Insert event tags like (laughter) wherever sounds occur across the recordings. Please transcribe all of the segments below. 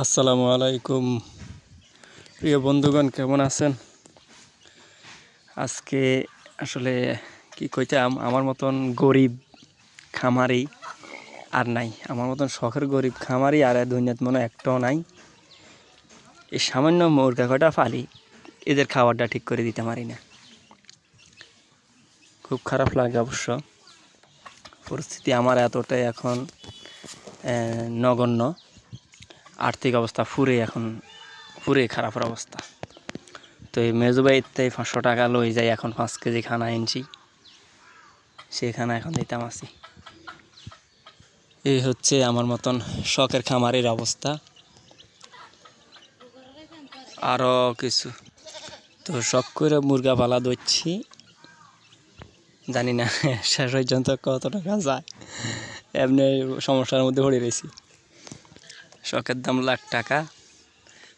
আসসালামু আলাইকুম। প্রিয় বন্ধুগণ, কেমন আছেন? আজকে আসলে কি কইতাম আমার মতন গরিব খামারি আর নাই। আমার মতন শখের গরিব খামারি আর দুনিয়াত মনে একটাও নাই। এই সামান্য মুরগা কটা ফালি এদের খাবারটা ঠিক করে দিতে পারি না। খুব খারাপ লাগে অবশ্য। পরিস্থিতি আমার এতটাই এখন নগণ্য। আর্থিক অবস্থা ফুরে এখন ফুরে খারাপের অবস্থা। তো এই মেজবাইতে পাঁচশো টাকা লই যাই এখন পাঁচ কেজি খানা এনেছি। সেই খানা এখন দিতাম আছি। এই হচ্ছে আমার মতন শখের খামারের অবস্থা। আরও কিছু। তো শখ করে মুরগা পালা ধরছি। জানি না, (laughs) শেষ পর্যন্ত কত টাকা যায়। এমনি সমস্যার মধ্যে পড়ে রয়েছি। শখের দাম লাখ টাকা।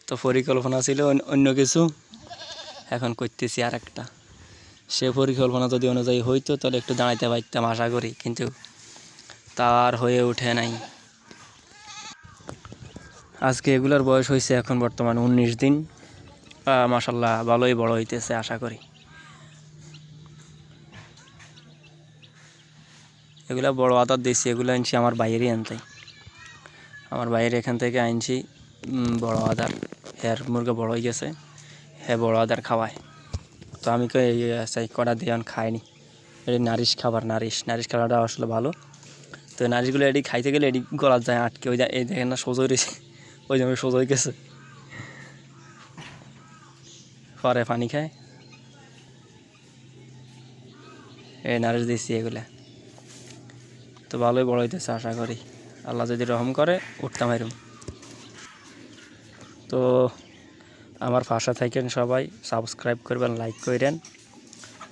তো পরিকল্পনা ছিল অন্য- কিছু। এখন করতেছি আর একটা সে পরিকল্পনা যদি অনুযায়ী হইতো, তাহলে একটু দাঁড়াইতে পারতাম আশা করি, কিন্তু তার হয়ে ওঠে নাই। আজকে এগুলার বয়স হয়েছে এখন বর্তমান উনিশ দিন। মাসাল্লাহ ভালোই বড় হইতেছে আশা করি। এগুলা বড় আদার দিয়েছি, এগুলো আনছি আমার বাইরেই আনতাই আমার বাইরে এখান থেকে আনছি বড় আদার। হ্যার মুরগা বড় হয়ে গেছে হ্যাঁ বড় আদার খাওয়ায়। তো আমি কই, এই, সেই কটা দিয়ে খাইনি। এটি নারিশ খাবার, নারিশ। নারিশ খাবারটা আসলে ভালো। তো নারিশগুলো এটি খাইতে গেলে এটি গলা যায়, আটকে ওই এই দেখেন না, সোজা রয়েছে। ওই জন্য সোজা হয়ে গেছে। পরে পানি খায়। এই নারিশ দিচ্ছি এগুলা। তো ভালোই বড় হইতেছে, আশা করি। আল্লাহ যদি রহম করে, উঠতাম এরম তো আমার ভাষা থাকেন সবাই সাবস্ক্রাইব করবেন লাইক করেন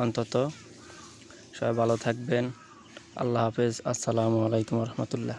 অন্তত সবাই ভালো থাকবেন। আল্লাহ হাফেজ। আসসালামু আলাইকুম রহমতুল্লাহ।